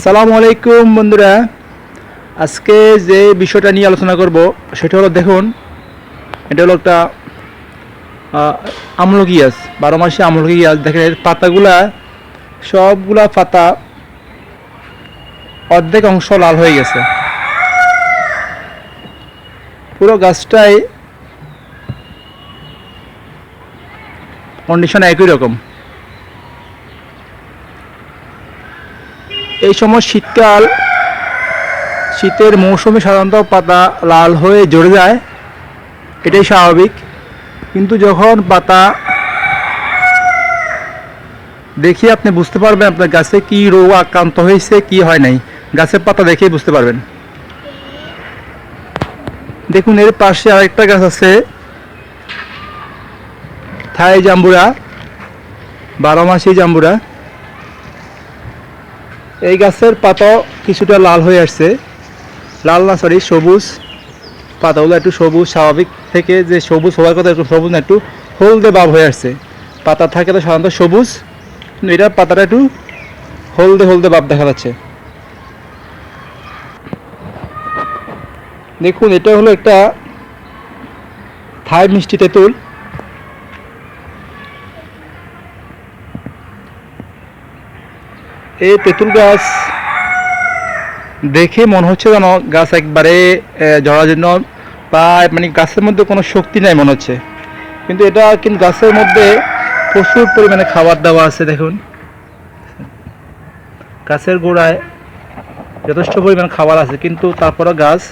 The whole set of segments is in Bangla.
আসসালামু আলাইকুম বন্ধুরা। আজকে যে বিষয়টা নিয়ে আলোচনা করব, সেটা হলো দেখুন, এটা হলো একটা আমলকি গাছ, বারো মাসে আমলকি গাছ। দেখেন, এর পাতাগুলা, সবগুলা পাতা অর্ধেক অংশ লাল হয়ে গেছে। পুরো গাছটাই কন্ডিশন একই রকম। এই সময় শীতকাল, শীতের মৌসুমে সাধারণত পাতা লাল হয়ে ঝরে যায়, এটাই স্বাভাবিক। কিন্তু যখন পাতা, দেখে আপনি বুঝতে পারবেন আপনার গাছে কি রোগ আক্রান্ত হয়েছে, কি হয় নাই। গাছের পাতা দেখেই বুঝতে পারবেন। দেখুন, এর পাশে আরেকটা গাছ আছে, থাই জাম্বুরা, বারো মাসি জাম্বুরা। এই গাছের পাতা কিছুটা লাল হয়ে আসছে। লাল না সরি সবুজ। পাতাগুলো একটু সবুজ, স্বাভাবিক থেকে যে সবুজ হওয়ার কথা, একটু সবুজ না, একটু হলদে ভাব হয়ে আসছে। পাতা থাকে তো সাধারণত সবুজ, কিন্তু এটা পাতাটা একটু হলদে হলদে ভাব দেখা যাচ্ছে। দেখুন, এটা হলো একটা থাই মিষ্টি তেঁতুল। এই তেঁতুল গাছ দেখে মনে হচ্ছে যেন গাছ একবারে জড়ার জন্য বা মানে গাছের মধ্যে কোনো শক্তি নাই মনে হচ্ছে। কিন্তু এটা কিন্তু গাছের মধ্যে প্রচুর পরিমাণে খাবার দেওয়া আছে, দেখুন। গাছের গোড়ায় যথেষ্ট পরিমাণ খাবার আছে, কিন্তু তারপরে গাছ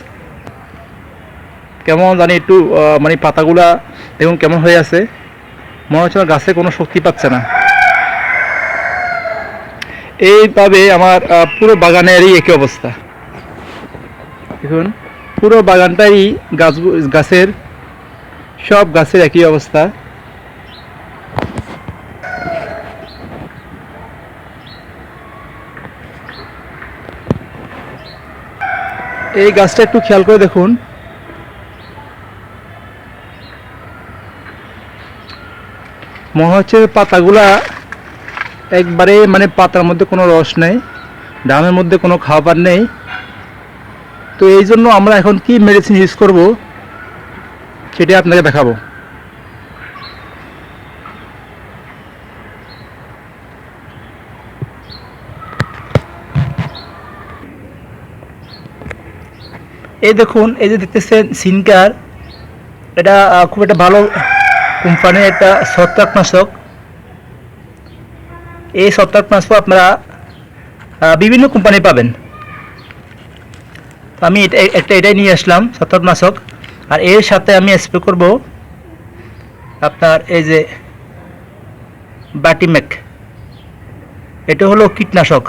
কেমন জানি একটু মানে পাতাগুলা দেখুন কেমন হয়ে আছে। মনে হচ্ছে গাছে কোনো শক্তি পাচ্ছে না। এইভাবে আমার পুরো বাগানেরই একই অবস্থা। দেখুন, পুরো বাগানটাই গাছ, গাছের, সব গাছের একই অবস্থা। এই গাছটা একটু খেয়াল করে দেখুন। মনে হচ্ছে পাতাগুলা একবারে মানে পাতার মধ্যে কোনো রস নেই ডামের মধ্যে কোনো খাবার নেই। তো এই জন্য আমরা এখন কি মেডিসিন ইউজ করব, সেটা আপনাকে দেখাবো। এই দেখুন, এই যে দেখতেছেন সিনকার, এটা খুব একটা ভালো কোম্পানির একটা ছত্রাকনাশক এই ছত্রাকনাশক আপনারা আহ, বিভিন্ন কোম্পানি পাবেন। তো আমি একটা এটাই নিয়ে আসলাম ছত্রাকনাশক আর এর সাথে আমি স্প্রে করব আপনার এই যে বাটিমেক এটা হলো কীটনাশক।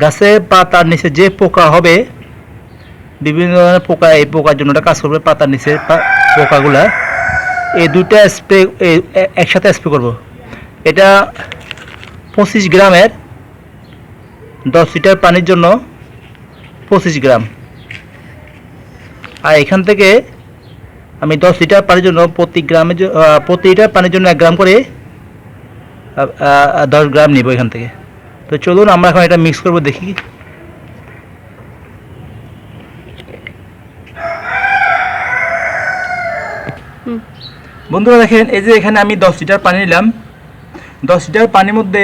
গাছের পাতার নিচে যে পোকা হবে বিভিন্ন ধরনের পোকা এই পোকার জন্য কাজ করবে পাতার নিচে পোকাগুলা। এই দুটা স্প্রে একসাথে স্প্রে করব। এটা পঁচিশ গ্রামের দশ লিটার পানির জন্য পঁচিশ গ্রাম। আর এখান থেকে আমি দশ লিটার পানির জন্য প্রতি গ্রামের প্রতি লিটার পানির জন্য এক গ্রাম করে দশ গ্রাম নিব এখান থেকে। তো চলুন আমরা এখন এটা মিক্স করব দেখি। বন্ধুরা দেখেন এই যে এখানে আমি দশ লিটার পানি নিলাম। দশ লিটার পানির মধ্যে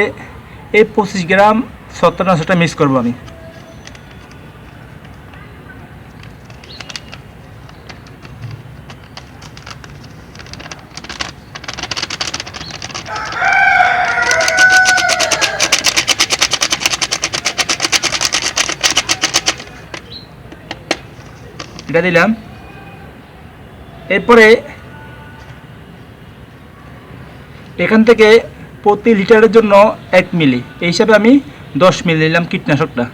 এই পঁচিশ গ্রাম ছত্রনাশকটা মিক্স করব আমি। এটা দিলাম। এরপরে এখান থেকে প্রতি লিটারের জন্য এক মিলি। এই হিসাবে আমি দশ মিলি নিলাম কীটনাশকটা।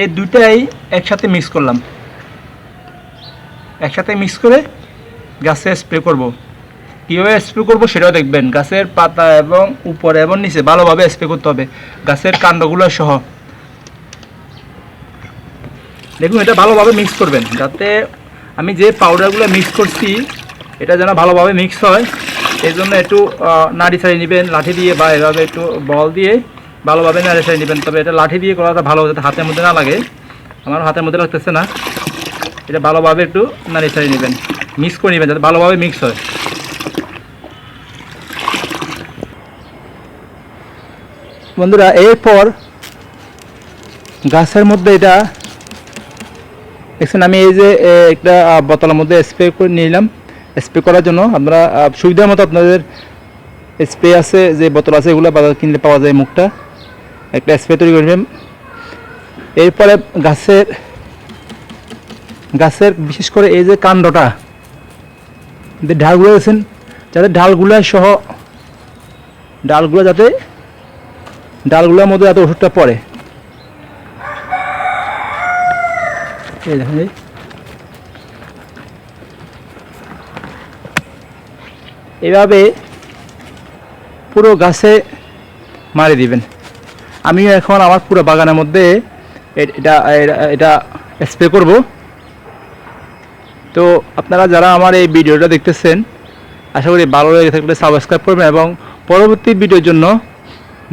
এই দুইটাই একসাথে মিক্স করলাম। একসাথে মিক্স করে গাছে স্প্রে করব। কীভাবে স্প্রে করব সেটাও দেখবেন। গাছের পাতা এবং উপরে এবং নিচে ভালোভাবে স্প্রে করতে হবে। গাছের কাণ্ডগুলো সহ। দেখুন, এটা ভালোভাবে মিক্স করবেন। যাতে আমি যে পাউডারগুলো মিক্স করছি, এটা যেন ভালোভাবে মিক্স হয়। এই জন্য একটু নাড়ি ছাড়ি নেবেন, লাঠি দিয়ে বা এভাবে একটু বল দিয়ে ভালোভাবে নাড়ি ছাড়ি নেবেন। তবে এটা লাঠি দিয়ে করাটা ভালো, যাতে হাতের মধ্যে না লাগে। আমার হাতের মধ্যে লাগতেছে না। এটা ভালোভাবে একটু নাড়ি ছাড়ি নেবেন। মিক্স করে নেবেন, যাতে ভালোভাবে মিক্স হয়। বন্ধুরা, এরপর গাছের মধ্যে এটা, দেখছেন আমি এই যে একটা বোতলের মধ্যে স্প্রে করে নিলাম। স্প্রে করার জন্য আপনারা সুবিধার মতো আপনাদের স্প্রে আছে, যে বোতল আছে, এগুলো বাজার কিনলে পাওয়া যায় মুখটা। একটা স্প্রে তৈরি করবেন এরপরে গাছের গাছের বিশেষ করে এই যে কাণ্ডটা, যে ঢালগুলো আছেন যাতে ঢালগুলো সহ, ডালগুলো যাতে ডালগুলোর মধ্যে এত ওষুধটা পড়ে। এই দেখেন। এভাবে পুরো গাছে মারি দিবেন। আমিও এখন আমার পুরো বাগানের মধ্যে এটা- এটা স্প্রে করব। তো আপনারা যারা আমার এই ভিডিওটা দেখতেছেন, আশা করি ভালো লেগে থাকলে সাবস্ক্রাইব করবেন এবং পরবর্তী ভিডিওর জন্য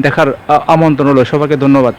দেখার আমন্ত্রণ হলো। সবাইকে ধন্যবাদ।